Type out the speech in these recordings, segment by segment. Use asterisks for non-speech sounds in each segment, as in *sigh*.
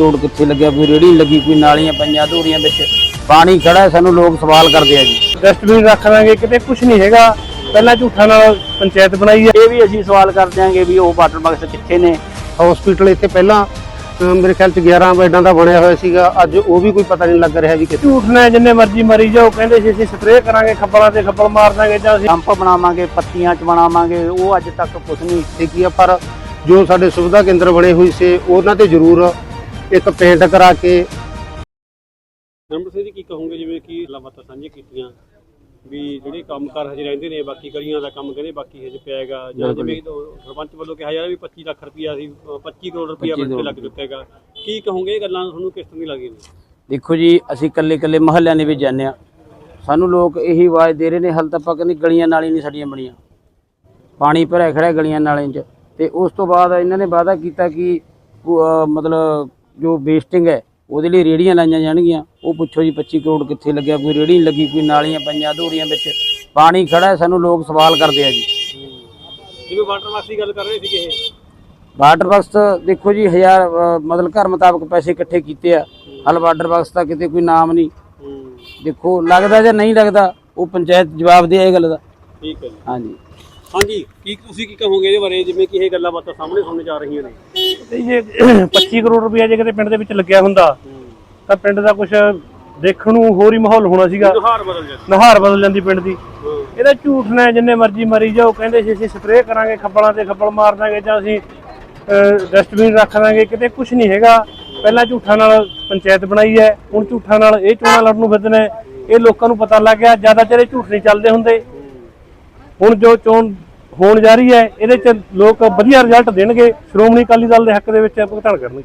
Road ਕਿੱਥੇ ਲੱਗਿਆ ਕੋਈ ਰੇੜੀ ਲੱਗੀ ਕੋਈ ਨਾਲੀਆਂ ਪਈਆਂ ਧੂਰੀਆਂ ਵਿੱਚ ਪਾਣੀ ਖੜਾ ਸਾਨੂੰ ਲੋਕ ਸਵਾਲ ਕਰਦੇ ਆ ਜੀ। ਡਸਟਬਿਨ ਰੱਖ ਦਾਂਗੇ ਕਿਤੇ ਕੁਝ ਨਹੀਂ ਹੈਗਾ। ਪਹਿਲਾਂ ਝੂਠਾਂ ਨਾਲ ਪੰਚਾਇਤ ਬਣਾਈ ਹੈ ਇਹ ਵੀ ਅਸੀਂ ਸਵਾਲ ਕਰ ਦਿਆਂਗੇ ਵੀ ਉਹ ਵਾਟਰ ਬਾਕਸ ਕਿੱਥੇ ਨੇ? ਹਸਪੀਟਲ ਇੱਥੇ ਪਹਿਲਾਂ ਮੇਰੇ ਖਿਆਲ ਚ 11 ਬੈੱਡਾਂ ਦਾ ਬਣਿਆ ਹੋਇਆ ਸੀਗਾ। ਅੱਜ ਉਹ ਵੀ ਕੋਈ ਪਤਾ ਨਹੀਂ ਲੱਗ ਰਿਹਾ ਵੀ ਕਿੱਥੇ। ਝੂਠ ਨੇ ਜਿੰਨੇ ਮਰਜ਼ੀ ਮਰੀ ਜਾਓ ਕਹਿੰਦੇ ਸੀ ਅਸੀਂ ਸਪਰੇਅ ਕਰਾਂਗੇ ਖੱਬਲਾਂ ਤੇ ਖੱਬਲ ਮਾਰ ਦਾਂਗੇ ਜਾਂ ਅਸੀਂ ਪੰਪ ਬਣਾਵਾਂਗੇ ਪੱਤੀਆਂ ਚ ਬਣਾਵਾਂਗੇ ਉਹ ਅੱਜ ਤੱਕ ਕੁਝ ਨਹੀਂ ਤੇ ਕੀ ਆ ਪਰ ਜੋ ਸਾਡੇ ਸੁਵਿਧਾ ਕੇਂਦਰ ਬਣੇ ਹੋਏ ਸੀ ਉਹਨਾਂ ਤੇ ਜ਼ਰੂਰ ਇੱਕ ਪੇਂਟ ਕਰਾ ਕੇ। ਨੰਬਰ ਸਿੰਘ ਜੀ ਕੀ ਕਹੋਗੇ? ਜਿਵੇਂ ਕਿ ਲਾਵਾਤਾ ਸਾਂਝੀਆਂ ਕੀਤੀਆਂ ਵੀ ਜਿਹੜੇ ਕੰਮਕਾਰ ਹਜੇ ਰਹਿੰਦੇ ਨੇ ਬਾਕੀ ਗਲੀਆਂ ਦਾ ਕੰਮ ਕਹਿੰਦੇ ਬਾਕੀ ਹਜੇ ਪਿਆ ਹੈਗਾ ਜਾਂ ਜਿਵੇਂ ਸਰਪੰਚ ਵੱਲੋਂ ਕਿਹਾ ਜਾ ਰਿਹਾ ਵੀ 25 ਲੱਖ ਰੁਪਈਆ ਸੀ ਅ, 25 ਕਰੋੜ ਰੁਪਈਆ 25 ਬੱਚੇ ਲੱਗ ਚੁੱਕਾ ਹੈਗਾ। ਕੀ ਕਹੋਗੇ? ਇਹ ਗੱਲਾਂ ਤੁਹਾਨੂੰ ਕਿਸ ਤਰ੍ਹਾਂ ਦੀ ਲੱਗੀਆਂ ਨੇ? ਦੇਖੋ ਜੀ ਅਸੀਂ ਇਕੱਲੇ ਇਕੱਲੇ ਮਹੱਲਿਆਂ ਦੇ ਵਿੱਚ ਜਾਂਦੇ ਆ ਸਾਨੂੰ ਲੋਕ ਇਹੀ ਆਵਾਜ਼ ਦੇ ਰਹੇ ਨੇ ਹਲ ਤੱਕ ਕਹਿੰਦੇ ਗਲੀਆਂ ਨਾਲੀ ਨਹੀਂ ਸਾਡੀਆਂ ਬਣੀਆਂ। ਪਾਣੀ ਭਰਿਆ ਖੜਾ ਗਲੀਆਂ ਨਾਲੀਆਂ 'ਚ। ਤੇ ਉਸ ਤੋਂ ਬਾਅਦ ਇਹਨਾਂ ਨੇ ਵਾਅਦਾ ਕੀਤਾ ਕਿ ਮਤਲਬ ਜੋ ਵੇਸਟਿੰਗ ਹੈ ਉਹਦੇ ਲਈ ਰੇੜੀਆਂ ਲਾਈਆਂ ਜਾਣਗੀਆਂ। ਉਹ ਪੁੱਛੋ ਜੀ 25 ਕਰੋੜ ਕਿੱਥੇ ਲੱਗਿਆ? ਕੋਈ ਰੇੜੀ ਨਹੀਂ ਲੱਗੀ ਕੋਈ ਨਾਲੀਆਂ ਪਈਆਂ ਧੂਰੀਆਂ ਵਿੱਚ। ਪਾਣੀ ਖੜਾ ਹੈ, ਸਾਨੂੰ ਲੋਕ ਸਵਾਲ ਕਰਦੇ ਆ ਜੀ। ਜਿਵੇਂ ਵਾਟਰ ਦੀ ਗੱਲ ਕਰ ਰਹੇ ਸੀਗੇ ਇਹ। ਵਾਟਰ ਬਾਕਸ ਦੇਖੋ ਜੀ ਹਜ਼ਾਰ ਅਹ, ਮਤਲਬ ਘਰ ਮੁਤਾਬਕ ਪੈਸੇ ਇਕੱਠੇ ਕੀਤੇ ਆ। ਹਲ ਵਾਟਰ ਬਾਕਸ ਦਾ ਕਿਤੇ ਕੋਈ ਨਾਮ ਨਹੀਂ ਹੂੰ। ਦੇਖੋ ਲੱਗਦਾ ਜਾਂ ਨਹੀਂ ਲੱਗਦਾ ਉਹ ਪੰਚਾਇਤ ਜਵਾਬ ਦੇ ਇਹ ਗੱਲ ਦਾ। ਠੀਕ ਹੈ ਜੀ। ਹਾਂਜੀ। ਹਾਂਜੀ ਕੀ ਤੁਸੀਂ ਕੀ ਕਹੋਗੇ ਇਹਦੇ ਬਾਰੇ? ਜਿਵੇਂ ਕਿ ਇਹ ਗੱਲਾਂ ਬਾਤਾਂ ਸਾਹਮਣੇ ਸੁਣਨ ਜਾ ਰਹੀਆਂ ਨੇ। ਤੇ ਜੇ *clears throat* 25 ਕਰੋੜ ਰੁਪਇਆ ਜੇ ਕਿਤੇ ਪਿੰਡ ਦੇ ਵਿੱਚ ਲੱਗਿਆ ਹੁੰਦਾ ਤਾਂ ਪਿੰਡ ਦਾ ਕੁਝ ਦੇਖਣ ਨੂੰ ਹੋਰ ਹੀ ਮਾਹੌਲ ਹੋਣਾ ਸੀਗਾ। ਜੋਹਾਰ ਬਦਲ ਜਾ ਨਹਾਰ ਬਦਲ ਜਾਂਦੀ ਪਿੰਡ ਦੀ। ਇਹਦਾ ਝੂਠ ਨੇ ਜਿੰਨੇ ਮਰਜ਼ੀ ਮਰੀ ਜਾਓ ਕਹਿੰਦੇ ਸੀ ਅਸੀਂ ਸਪਰੇਅ ਕਰਾਂਗੇ ਖੱਬਲਾਂ ਤੇ ਖੱਬਲ ਮਾਰ ਦਾਂਗੇ ਜਾਂ ਅਸੀਂ ਡਸਟਬਿਨ ਰੱਖ ਦਾਂਗੇ ਕਿਤੇ ਕੁਝ ਨਹੀਂ ਹੈਗਾ। ਪਹਿਲਾਂ ਝੂਠਾਂ ਨਾਲ ਪੰਚਾਇਤ ਬਣਾਈ ਹੈ ਹੁਣ ਝੂਠਾਂ ਨਾਲ ਇਹ ਚੋਣਾਂ ਲੜਨ ਨੂੰ ਫਿਰਦੇ ਨੇ। ਇਹ ਲੋਕਾਂ ਨੂੰ ਪਤਾ ਲੱਗ ਗਿਆ ਜ਼ਿਆਦਾ ਚਿਰ ਇਹ ਝੂਠ ਨਹੀਂ ਚੱਲਦੇ ਹੁੰਦੇ। ਹੁਣ ਜੋ ਚੋਣ ਹੋਣ ਜਾ ਰਹੀ ਹੈ ਇਹਦੇ ਚ ਲੋਕ ਵਧੀਆ ਰਿਜ਼ਲਟ ਦੇਣਗੇ ਸ਼੍ਰੋਮਣੀ ਅਕਾਲੀ ਦਲ ਦੇ ਹੱਕ ਦੇ ਵਿੱਚ ਭੁਗਤਾਨ ਕਰਨਗੇ।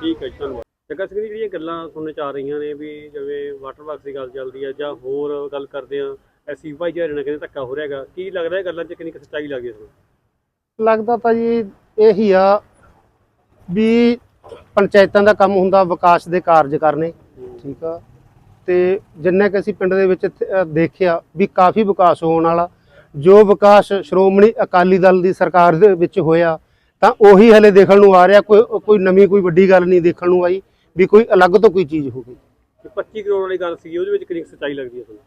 ਠੀਕ ਹੈ ਜੀ ਧੰਨਵਾਦ। ਜੱਗਾ ਸਿੰਘ ਜੀ ਜਿਹੜੀਆਂ ਗੱਲਾਂ ਸੁਣਨ ਚ ਆ ਰਹੀਆਂ ਨੇ ਵੀ ਜਿਵੇਂ ਵਾਟਰ ਬਾਕਸ ਦੀ ਗੱਲ ਚੱਲਦੀ ਹੈ ਜਾਂ ਹੋਰ ਗੱਲ ਕਰਦੇ ਆ ਐਸੀ ਭਾਈਚਾਰੇ ਨਾਲ ਕਹਿੰਦੇ ਧੱਕਾ ਹੋ ਰਿਹਾ ਹੈਗਾ ਕੀ ਲੱਗਦਾ ਇਹ ਗੱਲਾਂ 'ਚ ਕਿੰਨੀ ਕੁ ਸੱਚਾਈ ਲੱਗਦੀ ਹੈ ਤੁਹਾਨੂੰ ਲੱਗਦਾ ਤਾਂ ਜੀ ਇਹੀ ਆ ਵੀ ਪੰਚਾਇਤਾਂ ਦਾ ਕੰਮ ਹੁੰਦਾ ਵਿਕਾਸ ਦੇ ਕਾਰਜ ਕਰਨੇ ਠੀਕ ਆ। ਤੇ ਜਿੰਨਾ ਕਿ ਅਸੀਂ ਪਿੰਡ ਦੇ ਵਿੱਚ ਇੱਥੇ, ਅ, ਦੇਖਿਆ ਵੀ ਕਾਫੀ ਵਿਕਾਸ ਹੋਣ ਵਾਲਾ ਜੋ ਵਿਕਾਸ ਸ਼੍ਰੋਮਣੀ ਅਕਾਲੀ ਦਲ ਦੀ ਸਰਕਾਰ ਦੇ ਵਿੱਚ ਹੋਇਆ ਤਾਂ ਉਹੀ ਹਲੇ ਦੇਖਣ ਨੂੰ ਆ ਰਿਹਾ ਕੋਈ ਕੋਈ ਨਵੀਂ ਕੋਈ ਵੱਡੀ ਗੱਲ ਨਹੀਂ ਦੇਖਣ ਨੂੰ ਆਈ ਵੀ ਕੋਈ ਅਲੱਗ ਤੋਂ ਕੋਈ ਚੀਜ਼ ਹੋ ਗਈ ਤੇ 25 ਕਰੋੜ ਵਾਲੀ ਗੱਲ ਸੀ ਉਹਦੇ ਵਿੱਚ ਕਿੰਨੀ ਸੱਚਾਈ ਲੱਗਦੀ ਹੈ ਤੁਹਾਨੂੰ?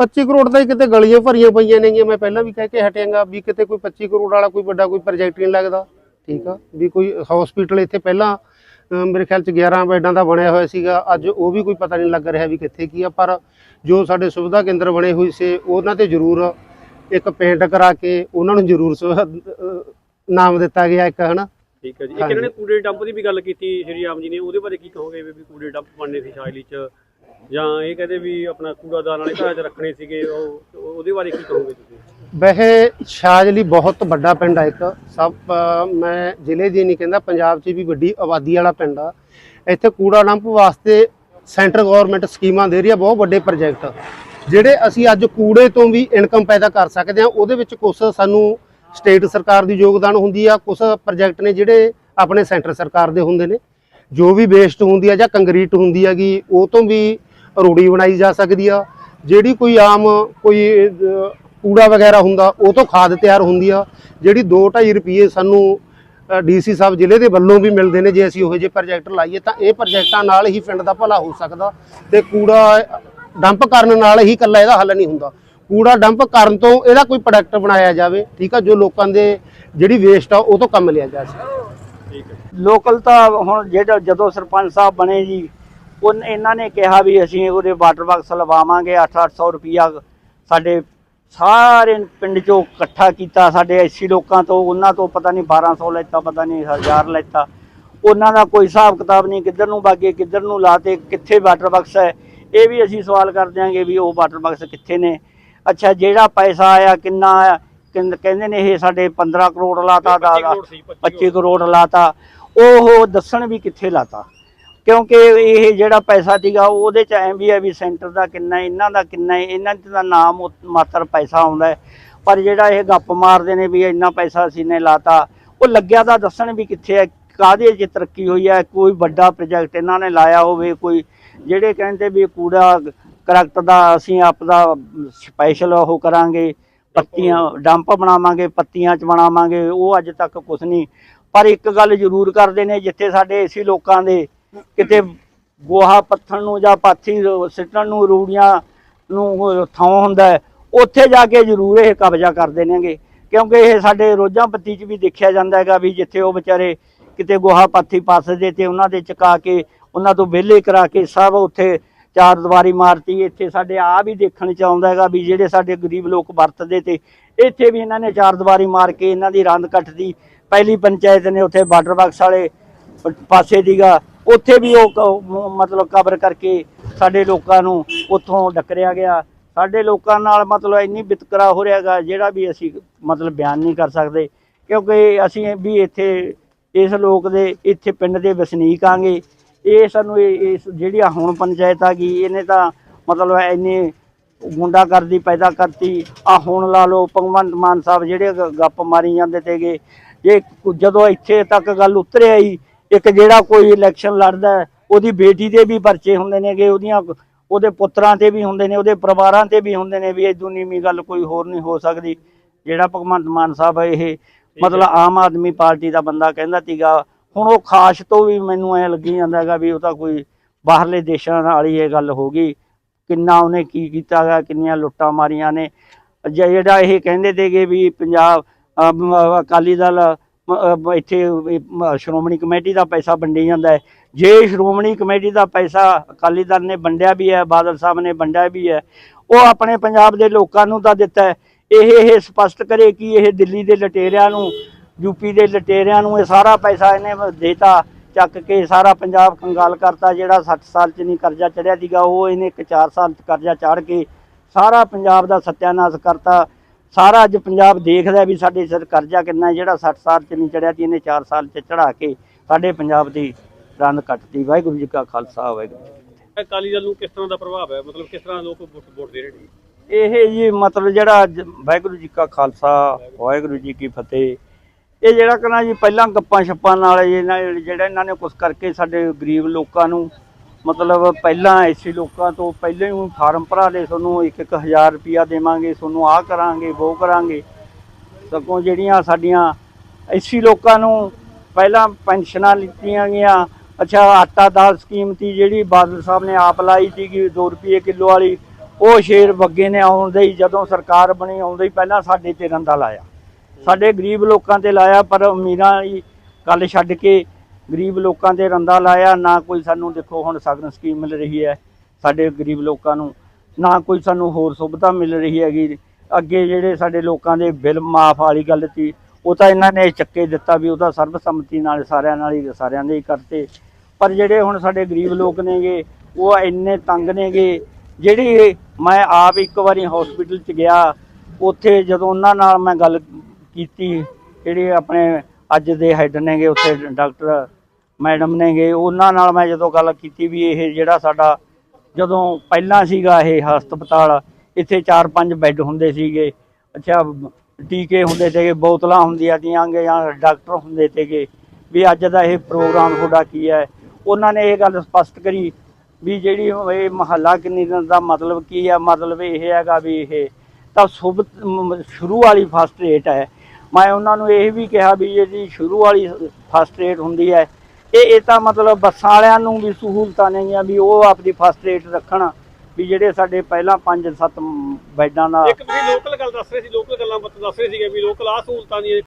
25 ਕਰੋੜ ਦਾ ਹੀ ਕਿਤੇ ਗਲੀਆਂ ਭਰੀਆਂ ਪਈਆਂ ਨੇਗੀਆਂ ਮੈਂ ਪਹਿਲਾਂ ਵੀ ਕਹਿ ਕੇ ਹਟਿਆਂਗਾ ਵੀ ਕਿਤੇ ਕੋਈ 25 ਕਰੋੜ ਵਾਲਾ ਕੋਈ ਵੱਡਾ ਕੋਈ ਪ੍ਰੋਜੈਕਟ ਨਹੀਂ ਲੱਗਦਾ ਠੀਕ ਆ? ਵੀ ਕੋਈ ਹਸਪੀਟਲ ਇੱਥੇ ਪਹਿਲਾਂ ਮੇਰੇ ਖਿਆਲ ਚ 11 ਬੈੱਡਾਂ ਦਾ ਬਣਿਆ ਹੋਇਆ ਸੀਗਾ ਅੱਜ ਉਹ ਵੀ ਕੋਈ ਪਤਾ ਨਹੀਂ ਲੱਗ ਰਿਹਾ ਵੀ ਕਿੱਥੇ ਕੀ ਆ ਪਰ ਜੋ ਸਾਡੇ ਸੁਵਿਧਾ ਕੇਂਦਰ ਬਣੇ ਹੋਏ ਸੀ ਉਹਨਾਂ ਤੇ ਜ਼ਰੂਰ ਇੱਕ ਪੇਂਟ ਕਰਾ ਕੇ ਉਹਨਾਂ ਨੂੰ ਜ਼ਰੂਰ ਨਾਮ ਦਿੱਤਾ ਗਿਆ ਇੱਕ ਹਨਾ? ਠੀਕ ਹੈ ਜੀ। ਇੱਕ ਇਹਨਾਂ ਨੇ ਕੂੜੇ ਡੰਪ ਦੀ ਵੀ ਗੱਲ ਕੀਤੀ ਸ਼੍ਰੀ ਆਮ ਜੀ ਨੇ। ਉਹਦੇ ਬਾਰੇ ਕੀ ਕਹੋਗੇ ਵੀ ਵੀ ਕੂੜੇ ਡੰਪ ਬਣਨੇ ਸੀ ਸ਼ਾਇਲੀ 'ਚ? ਜਾਂ ਇਹ ਕਹਿੰਦੇ ਵੀ ਆਪਣਾ ਕੂੜਾਦਾਨ ਵਾਲੇ ਘਰਾਂ 'ਚ ਰੱਖਣੇ ਸੀਗੇ ਉਹ ਉਹਦੇ ਬਾਰੇ ਕੀ ਕਹੋਗੇ ਤੁਸੀਂ? ਵੈਸੇ ਸ਼ਾਜਲੀ ਬਹੁਤ ਵੱਡਾ ਪਿੰਡ ਆ ਇੱਕ। ਸਭ ਮੈਂ ਜ਼ਿਲ੍ਹੇ ਦੀ ਨਹੀਂ ਕਹਿੰਦਾ ਪੰਜਾਬ 'ਚ ਵੀ ਵੱਡੀ ਆਬਾਦੀ ਵਾਲਾ ਪਿੰਡ ਆ। ਇੱਥੇ ਕੂੜਾ ਡੰਪ ਵਾਸਤੇ ਸੈਂਟਰ ਗਵਰਨਮੈਂਟ ਸਕੀਮਾਂ ਦੇ ਰਹੀ ਆ ਬਹੁਤ ਵੱਡੇ ਪ੍ਰੋਜੈਕਟ ਜਿਹੜੇ ਅਸੀਂ ਅੱਜ ਕੂੜੇ ਤੋਂ ਵੀ ਇਨਕਮ ਪੈਦਾ ਕਰ ਸਕਦੇ ਆ ਉਹਦੇ ਵਿੱਚ ਕੁਝ ਸਾਨੂੰ ਸਟੇਟ ਸਰਕਾਰ ਦੀ ਯੋਗਦਾਨ ਹੁੰਦੀ ਆ ਕੁਝ ਪ੍ਰੋਜੈਕਟ ਨੇ ਜਿਹੜੇ ਆਪਣੇ ਸੈਂਟਰ ਸਰਕਾਰ ਦੇ ਹੁੰਦੇ ਨੇ, ਜੋ ਵੀ ਵੇਸਟ ਹੁੰਦੀ ਆ ਜਾਂ ਕੰਕਰੀਟ ਹੁੰਦੀ ਹੈਗੀ, ਉਹ ਤੋਂ ਵੀ ਰੂੜੀ ਬਣਾਈ ਜਾ ਸਕਦੀ ਆ। ਜਿਹੜੀ ਕੋਈ ਆਮ ਕੋਈ ਕੂੜਾ ਵਗੈਰਾ ਹੁੰਦਾ, ਉਹ ਤੋਂ ਖਾਦ ਤਿਆਰ ਹੁੰਦੀ ਆ। ਜਿਹੜੀ 2.5 ਰੁਪਏ ਸਾਨੂੰ ਡੀਸੀ ਸਾਹਿਬ ਜ਼ਿਲ੍ਹੇ ਦੇ ਵੱਲੋਂ ਵੀ ਮਿਲਦੇ ਨੇ, ਜੇ ਅਸੀਂ ਉਹੋ ਜਿਹੇ ਪ੍ਰੋਜੈਕਟ ਲਾਈਏ, ਤਾਂ ਇਹ ਪ੍ਰੋਜੈਕਟਾਂ ਨਾਲ ਹੀ ਪਿੰਡ ਦਾ ਭਲਾ ਹੋ ਸਕਦਾ ਤੇ ਕੂੜਾ ਡੰਪ ਕਰਨ ਨਾਲ ਹੀ ਇਕੱਲਾ ਇਹਦਾ ਹੱਲ ਨਹੀਂ ਹੁੰਦਾ। ਕੂੜਾ ਡੰਪ ਕਰਨ ਤੋਂ ਇਹਦਾ ਕੋਈ ਪ੍ਰੋਡਕਟ ਬਣਾਇਆ ਜਾਵੇ, ਠੀਕ ਆ, ਜੋ ਲੋਕਾਂ ਦੇ ਜਿਹੜੀ ਵੇਸਟ ਆ, ਉਹ ਤੋਂ ਕੰਮ ਲਿਆ ਜਾ ਸਕੇ। ਠੀਕ ਹੈ ਲੋਕਲ ਤਾਂ ਹੁਣ ਜਿਹੜਾ ਜਦੋਂ ਸਰਪੰਚ ਸਾਹਿਬ ਬਣੇ ਜੀ, ਉਹ ਇਹਨਾਂ ਨੇ ਕਿਹਾ ਵੀ ਅਸੀਂ ਉਹਦੇ ਵਾਟਰ ਬਾਕਸ ਲਵਾਵਾਂਗੇ 8-800 ਰੁਪਿਆ ਸਾਡੇ ਸਾਰੇ ਪਿੰਡ ਚੋਂ ਇਕੱਠਾ ਕੀਤਾ, ਸਾਡੇ ਐਸੀ ਲੋਕਾਂ ਤੋਂ, ਉਹਨਾਂ ਤੋਂ ਪਤਾ ਨਹੀਂ 1200 ਲੈਤਾ, ਪਤਾ ਨਹੀਂ 1000 ਲੈਤਾ। ਉਹਨਾਂ ਦਾ ਕੋਈ ਹਿਸਾਬ ਕਿਤਾਬ ਨਹੀਂ, ਕਿੱਧਰ ਨੂੰ ਬਾਗੇ, ਕਿੱਧਰ ਨੂੰ ਲਾਤੇ, ਕਿੱਥੇ ਵਾਟਰ ਬਾਕਸ ਹੈ ਇਹ ਵੀ ਅਸੀਂ ਸਵਾਲ ਕਰ ਦਿਆਂਗੇ ਵੀ ਉਹ ਵਾਟਰ ਬਾਕਸ ਕਿੱਥੇ ਨੇ? ਅੱਛਾ ਜਿਹੜਾ ਪੈਸਾ ਆਇਆ ਕਿੰਨਾ ਆਇਆ? ਕਹਿੰਦੇ ਨੇ ਇਹ ਸਾਡੇ 15 ਕਰੋੜ ਲਾਤਾ 25 ਕਰੋੜ ਸੀ 25 ਕਰੋੜ। ਲਾਤਾ। ਉਹ ਦੱਸਣ ਵੀ ਕਿੱਥੇ ਲਾਤਾ? ਕਿਉਂਕਿ ਇਹ ਜਿਹੜਾ ਪੈਸਾ ਸੀਗਾ ਉਹਦੇ ਚ ਐਂ ਵੀ ਹੈ ਵੀ ਸੈਂਟਰ ਦਾ ਕਿੰਨਾ ਇਹਨਾਂ ਦਾ ਕਿੰਨਾ ਇਹਨਾਂ ਦਾ ਨਾਮ ਮਾਤਰ ਪੈਸਾ ਆਉਂਦਾ। ਪਰ ਜਿਹੜਾ ਇਹ ਗੱਪ ਮਾਰਦੇ ਨੇ ਵੀ ਇੰਨਾ ਪੈਸਾ ਅਸੀਂ ਨੇ ਲਾਤਾ ਉਹ ਲੱਗਿਆ ਤਾਂ ਦੱਸਣ ਵੀ ਕਿੱਥੇ ਹੈ ਕਾਹਦੇ ਚ ਤਰੱਕੀ ਹੋਈ ਹੈ ਕੋਈ ਵੱਡਾ ਪ੍ਰੋਜੈਕਟ ਇਹਨਾਂ ਨੇ ਲਾਇਆ ਹੋਵੇ ਕੋਈ ਜਿਹੜੇ ਕਹਿੰਦੇ ਵੀ ਕੂੜਾ ਕਰਕਟ ਦਾ ਅਸੀਂ ਆਪਦਾ ਸਪੈਸ਼ਲ ਉਹ ਕਰਾਂਗੇ, ਪੱਤੀਆਂ ਡੰਪ ਬਣਾਵਾਂਗੇ, ਪੱਤੀਆਂ ਚ ਬਣਾਵਾਂਗੇ, ਉਹ ਅੱਜ ਤੱਕ ਕੁਝ ਨਹੀਂ। ਪਰ ਇੱਕ ਗੱਲ ਜ਼ਰੂਰ ਕਰਦੇ ਨੇ, ਜਿੱਥੇ ਸਾਡੇ ਏਸੀ ਲੋਕਾਂ ਦੇ ਕਿਤੇ ਗੋਹਾ ਪੱਥਣ ਨੂੰ ਜਾਂ ਪਾਥੀ ਸਿੱਟਣ ਨੂੰ ਰੂੜੀਆਂ ਨੂੰ ਥਾਂ ਹੁੰਦਾ ਉੱਥੇ ਜਾ ਕੇ ਜ਼ਰੂਰ ਇਹ ਕਬਜ਼ਾ ਕਰਦੇ ਨੇਗੇ। ਕਿਉਂਕਿ ਇਹ ਸਾਡੇ ਰੋਜ਼ਾਂ ਪੱਤੀ 'ਚ ਵੀ ਦੇਖਿਆ ਜਾਂਦਾ ਹੈਗਾ ਵੀ ਜਿੱਥੇ ਉਹ ਵਿਚਾਰੇ ਕਿਤੇ ਗੋਹਾ ਪਾਥੀ ਪਾਸਦੇ ਤੇ ਉਹਨਾਂ ਦੇ ਚਕਾ ਕੇ ਉਹਨਾਂ ਤੋਂ ਵਿਹਲੇ ਕਰਾ ਕੇ ਸਭ ਉੱਥੇ ਚਾਰ ਦੀਵਾਰੀ ਮਾਰਤੀ। ਇੱਥੇ ਸਾਡੇ ਆ ਵੀ ਦੇਖਣ ਚ ਆਉਂਦਾ ਹੈਗਾ ਵੀ ਜਿਹੜੇ ਸਾਡੇ ਗਰੀਬ ਲੋਕ ਵਰਤਦੇ ਤੇ ਇੱਥੇ ਵੀ ਇਹਨਾਂ ਨੇ ਚਾਰ ਦੀਵਾਰੀ ਮਾਰ ਕੇ ਇਹਨਾਂ ਦੀ ਰੰਦ ਕੱਟਦੀ ਪਹਿਲੀ ਪੰਚਾਇਤ ਨੇ ਉੱਥੇ ਬਾਰਡਰ ਬਾਕਸ ਵਾਲੇ ਪ- ਪਾਸੇ ਦੀਗਾ। ਉੱਥੇ ਵੀ ਉਹ ਕ- ਮਤਲਬ ਕਬਰ ਕਰਕੇ ਸਾਡੇ ਲੋਕਾਂ ਨੂੰ ਉੱਥੋਂ ਡੱਕਰਿਆ ਗਿਆ। ਸਾਡੇ ਲੋਕਾਂ ਨਾਲ ਮਤਲਬ ਇੰਨੀ ਵਿਤਕਰਾ ਹੋ ਰਿਹਾਗਾ ਜਿਹੜਾ ਵੀ ਅਸੀਂ ਮਤਲਬ ਬਿਆਨ ਨਹੀਂ ਕਰ ਸਕਦੇ। ਕਿਉਂਕਿ ਅਸੀਂ ਵੀ ਇੱਥੇ ਇਸ ਲੋਕ ਦੇ, ਇੱਥੇ ਪਿੰਡ ਦੇ ਵਸਨੀਕ ਆਂਗੇ। ਇਹ ਸਾਨੂੰ ਇਹ- ਇਸ ਜਿਹੜੀ ਆ ਹੁਣ ਪੰਚਾਇਤ ਆ ਗਈ, ਇਹਨੇ ਤਾਂ ਮਤਲਬ ਇੰਨੇ ਗੁੰਡਾਗਰਦੀ ਪੈਦਾ ਕਰਤੀ। ਆ ਹੁਣ ਲਾ ਲਓ ਭਗਵੰਤ ਮਾਨ ਸਾਹਿਬ ਜਿਹੜੇ ਗੱਪ ਮਾਰੀ ਜਾਂਦੇ ਤੇਗੇ ਜੇ ਜਦੋਂ ਇੱਥੇ ਤੱਕ ਗੱਲ ਉਤਰੇ ਆਈ ਇੱਕ ਜਿਹੜਾ ਕੋਈ ਇਲੈਕਸ਼ਨ ਲੜਦਾ ਉਹਦੀ ਬੇਟੀ ਦੇ ਵੀ ਪਰਚੇ ਹੁੰਦੇ ਨੇਗੇ, ਉਹਦੀਆਂ ਉਹਦੇ ਪੁੱਤਰਾਂ ਤੇ ਵੀ ਹੁੰਦੇ ਨੇ, ਉਹਦੇ ਪਰਿਵਾਰਾਂ ਤੇ ਵੀ ਹੁੰਦੇ ਨੇ ਵੀ ਇਦੋਂ ਨੀਵੀਂ ਗੱਲ ਕੋਈ ਹੋਰ ਨਹੀਂ ਹੋ ਸਕਦੀ। ਜਿਹੜਾ ਭਗਵੰਤ ਮਾਨ ਸਾਹਿਬ ਇਹ, ਮਤਲਬ ਆਮ ਆਦਮੀ ਪਾਰਟੀ ਦਾ ਬੰਦਾ ਕਹਿੰਦਾ ਸੀਗਾ ਹੁਣ ਉਹ ਖਾਸ ਤੋਂ ਵੀ ਮੈਨੂੰ ਐ ਲੱਗੀ ਜਾਂਦਾ ਹੈਗਾ ਵੀ ਉਹ ਤਾਂ ਕੋਈ ਬਾਹਰਲੇ ਦੇਸ਼ਾਂ ਨਾਲ ਹੀ ਇਹ ਗੱਲ ਹੋ ਗਈ। ਕਿੰਨਾ ਉਹਨੇ ਕੀ ਕੀਤਾ ਗਾ ਕਿੰਨੀਆਂ ਲੁੱਟਾਂ ਮਾਰੀਆਂ ਨੇ। ਜ- ਜਿਹੜਾ ਇਹ ਕਹਿੰਦੇ ਤੇਗੇ ਵੀ ਪੰਜਾਬ ਅਕਾਲੀ ਦਲ ਇੱਥੇ ਸ਼੍ਰੋਮਣੀ ਕਮੇਟੀ ਦਾ ਪੈਸਾ ਵੰਡੀ ਜਾਂਦਾ ਹੈ। ਜੇ ਸ਼੍ਰੋਮਣੀ ਕਮੇਟੀ ਦਾ ਪੈਸਾ ਅਕਾਲੀ ਦਲ ਨੇ ਵੰਡਿਆ ਵੀ ਹੈ, ਬਾਦਲ ਸਾਹਿਬ ਨੇ ਵੰਡਿਆ ਵੀ ਹੈ, ਉਹ ਆਪਣੇ ਪੰਜਾਬ ਦੇ ਲੋਕਾਂ ਨੂੰ ਤਾਂ ਦਿੱਤਾ ਹੈ। ਇਹ ਇਹ ਸਪਸ਼ਟ ਕਰੇ ਕਿ ਇਹ ਦਿੱਲੀ ਦੇ ਲਟੇਰਿਆਂ ਨੂੰ ਯੂਪੀ ਦੇ ਲਟੇਰਿਆਂ ਨੂੰ ਇਹ ਸਾਰਾ ਪੈਸਾ ਇਹਨੇ ਦੇਤਾ ਚੱਕ ਕੇ ਸਾਰਾ ਪੰਜਾਬ ਕੰਗਾਲ ਕਰਤਾ ਜਿਹੜਾ 60 ਸਾਲ ਚ ਨਹੀਂ ਕਰਜ਼ਾ ਚੜਿਆ ਸੀਗਾ ਉਹ ਇਹਨੇ ਇੱਕ 4 ਸਾਲ ਚ ਕਰਜ਼ਾ ਚੜ ਕੇ ਸਾਰਾ ਪੰਜਾਬ ਦਾ ਸੱਤਿਆਨਾਸ਼ ਕਰਤਾ। ਸਾਰਾ ਅੱਜ ਪੰਜਾਬ ਦੇਖਦਾ ਵੀ ਸਾਡੇ ਸਿਰ ਕਰਜ਼ਾ ਕਿੰਨਾ ਜਿਹੜਾ 60 ਸਾਲ ਚ ਨਹੀਂ ਚੜਿਆ ਸੀ ਇਹਨੇ 4 ਸਾਲ ਚ ਚੜਾ ਕੇ ਸਾਡੇ ਪੰਜਾਬ ਦੀ ਰੰਦ ਕੱਟਤੀ। ਵਾਹਿਗੁਰੂ ਜੀ ਕਾ ਖਾਲਸਾ ਵਾਹਿਗੁਰੂ ਜੀ। ਅਕਾਲੀ ਦਲ ਨੂੰ ਕਿਸ ਤਰ੍ਹਾਂ ਦਾ ਪ੍ਰਭਾਵ ਹੈ? ਮਤਲਬ ਕਿਸ ਤਰ੍ਹਾਂ ਲੋਕ ਵੋਟ ਵੋਟ ਦੇ ਰਹੇ ਨੇ? ਇਹ ਜੀ ਮਤਲਬ ਜਿਹੜਾ ਅੱਜ ਵਾਹਿਗੁਰੂ ਜੀ ਕਾ ਖਾਲਸਾ ਵਾਹਿਗੁਰੂ ਜੀ ਕੀ ਫਤਿਹ। ਇਹ ਜਿਹੜਾ ਕਹਿੰਦਾ ਜੀ ਪਹਿਲਾਂ ਗੱਪਾਂ ਛੱਪਾਂ ਨਾਲ ਇਹਨਾਂ ਜਿਹੜਾ ਇਹਨਾਂ ਨੇ ਕੁਝ ਕਰਕੇ ਸਾਡੇ ਗਰੀਬ ਲੋਕਾਂ ਨੂੰ, ਮਤਲਬ ਪਹਿਲਾਂ ਐਸੀ ਲੋਕਾਂ ਤੋਂ ਪਹਿਲਾਂ ਹੀ ਫਾਰਮ ਭਰਾ ਲਏ ਤੁਹਾਨੂੰ ਇੱਕ ਇੱਕ ਹਜ਼ਾਰ ਰੁਪਿਆ ਦੇਵਾਂਗੇ, ਤੁਹਾਨੂੰ ਆਹ ਕਰਾਂਗੇ ਉਹ ਕਰਾਂਗੇ। ਸਗੋਂ ਜਿਹੜੀਆਂ ਸਾਡੀਆਂ ਐਸੀ ਲੋਕਾਂ ਨੂੰ ਪਹਿਲਾਂ ਪੈਨਸ਼ਨਾਂ ਲਿੱਤੀਆਂ ਗਈਆਂ, ਅੱਛਾ ਆਟਾ ਦਾਲ ਸਕੀਮ ਤੀ ਜਿਹੜੀ ਬਾਦਲ ਸਾਹਿਬ ਨੇ ਆਪ ਲਾਈ ਸੀਗੀ 2 ਰੁਪਏ ਕਿਲੋ ਵਾਲੀ, ਉਹ ਸ਼ੇਰ ਬੱਗੇ ਨੇ ਆਉਂਦੇ ਹੀ ਜਦੋਂ ਸਰਕਾਰ ਬਣੀ, ਆਉਂਦੇ ਹੀ ਪਹਿਲਾਂ ਸਾਡੇ ਤੇ ਰੰਦਾ ਲਾਇਆ। ਸਾਡੇ ਗਰੀਬ ਲੋਕਾਂ ਤੇ ਲਾਇਆ, ਪਰ ਅਮੀਰਾਂ ਦੀ ਗੱਲ ਛੱਡ ਕੇ ਗਰੀਬ ਲੋਕਾਂ ਤੇ ਰੰਦਾ ਲਾਇਆ, ਨਾ ਕੋਈ ਸਾਨੂੰ ਦੇਖੋ ਹੁਣ ਸਗਨ ਸਕੀਮ ਮਿਲ ਰਹੀ ਹੈ, ਸਾਡੇ ਗਰੀਬ ਲੋਕਾਂ ਨੂੰ, ਨਾ ਕੋਈ ਸਾਨੂੰ ਹੋਰ ਸੁਵਿਧਾ ਮਿਲ ਰਹੀ ਹੈਗੀ। ਅੱਗੇ ਜਿਹੜੇ ਸਾਡੇ ਲੋਕਾਂ ਦੇ ਬਿੱਲ ਮਾਫ ਵਾਲੀ ਗੱਲ ਸੀ, ਉਹ ਤਾਂ ਇਹਨਾਂ ਨੇ ਚੱਕੇ ਦਿੱਤਾ ਵੀ ਉਹਦਾ ਸਰਬਸੰਮਤੀ ਨਾਲ ਸਾਰਿਆਂ ਨਾਲ ਹੀ, ਸਾਰਿਆਂ ਦੇ ਹੀ ਕਰਤੇ। ਪਰ ਜਿਹੜੇ ਹੁਣ ਸਾਡੇ ਗਰੀਬ ਲੋਕ ਨੇਗੇ, ਉਹ ਇੰਨੇ ਤੰਗ ਨੇਗੇ, ਜਿਹੜੀ ਮੈਂ ਆਪ ਇੱਕ ਵਾਰੀ ਹਸਪੀਟਲ 'ਚ ਗਿਆ, ਉੱਥੇ ਜਦੋਂ ਉਹਨਾਂ ਨਾਲ ਮੈਂ ਗੱਲ ਕੀਤੀ। ਜਿਹੜੇ ਆਪਣੇ ਅੱਜ ਦੇ ਹੈੱਡ ਨੇਗੇ, ਉੱਥੇ ਡਾਕਟਰ ਮੈਡਮ ਨੇਗੇ, ਉਹਨਾਂ ਨਾਲ ਮੈਂ ਜਦੋਂ ਗੱਲ ਕੀਤੀ ਵੀ ਇਹ ਜਿਹੜਾ ਸਾਡਾ ਜਦੋਂ ਪਹਿਲਾਂ ਸੀਗਾ ਇਹ ਹਸਪਤਾਲ, ਇੱਥੇ 4-5 ਬੈੱਡ ਹੁੰਦੇ ਸੀਗੇ। ਅੱਛਾ, ਟੀਕੇ ਹੁੰਦੇ ਤੇਗੇ ਬੋਤਲਾਂ ਹੁੰਦੀਆਂ ਤੀਆਂ ਜਾਂ ਡਾਕਟਰ ਹੁੰਦੇ ਤੇਗੇ ਵੀ ਅੱਜ ਦਾ ਇਹ ਪ੍ਰੋਗਰਾਮ ਤੁਹਾਡਾ ਕੀ ਹੈ? ਉਹਨਾਂ ਨੇ ਇਹ ਗੱਲ ਸਪਸ਼ਟ ਕਰੀ ਵੀ ਜਿਹੜੀ ਇਹ ਮਹੱਲਾ ਕਲੀਨਿਕ ਦਾ ਮਤਲਬ ਕੀ ਹੈ? ਮਤਲਬ ਇਹ ਹੈਗਾ ਵੀ ਇਹ ਤਾਂ ਸੁਭ, ਸ਼ੁਰੂ ਵਾਲੀ ਫਸਟ ਰੇਟ ਹੈ। ਮੈਂ ਉਹਨਾਂ ਨੂੰ ਇਹ ਵੀ ਕਿਹਾ ਵੀ ਜਿਹੜੀ ਸ਼ੁਰੂ ਵਾਲੀ ਫਸਟ ਰੇਟ ਹੁੰਦੀ ਹੈ। ਇਹ ਇਹ ਤਾਂ ਮਤਲਬ ਬੱਸਾਂ ਵਾਲਿਆਂ ਨੂੰ ਵੀ ਸਹੂਲਤਾਂ ਨੇਗੀਆਂ ਵੀ ਉਹ ਆਪਦੀ ਫਸਟ ਰੇਟ ਰੱਖਣ ਵੀ ਜਿਹੜੇ ਸਾਡੇ ਪਹਿਲਾਂ 5-7 ਬੈਡਾਂ ਦਾ ਇੱਕ ਤੁਸੀਂ ਲੋਕਲ ਗੱਲ ਦੱਸ ਰਹੇ ਸੀ ਲੋਕਲ ਗੱਲਾਂ ਬਾਤਾਂ ਦੱਸ ਰਹੇ ਸੀਗੇ ਵੀ ਲੋਕਲ ਆ ਸਹੂਲਤਾਂ ਦੀ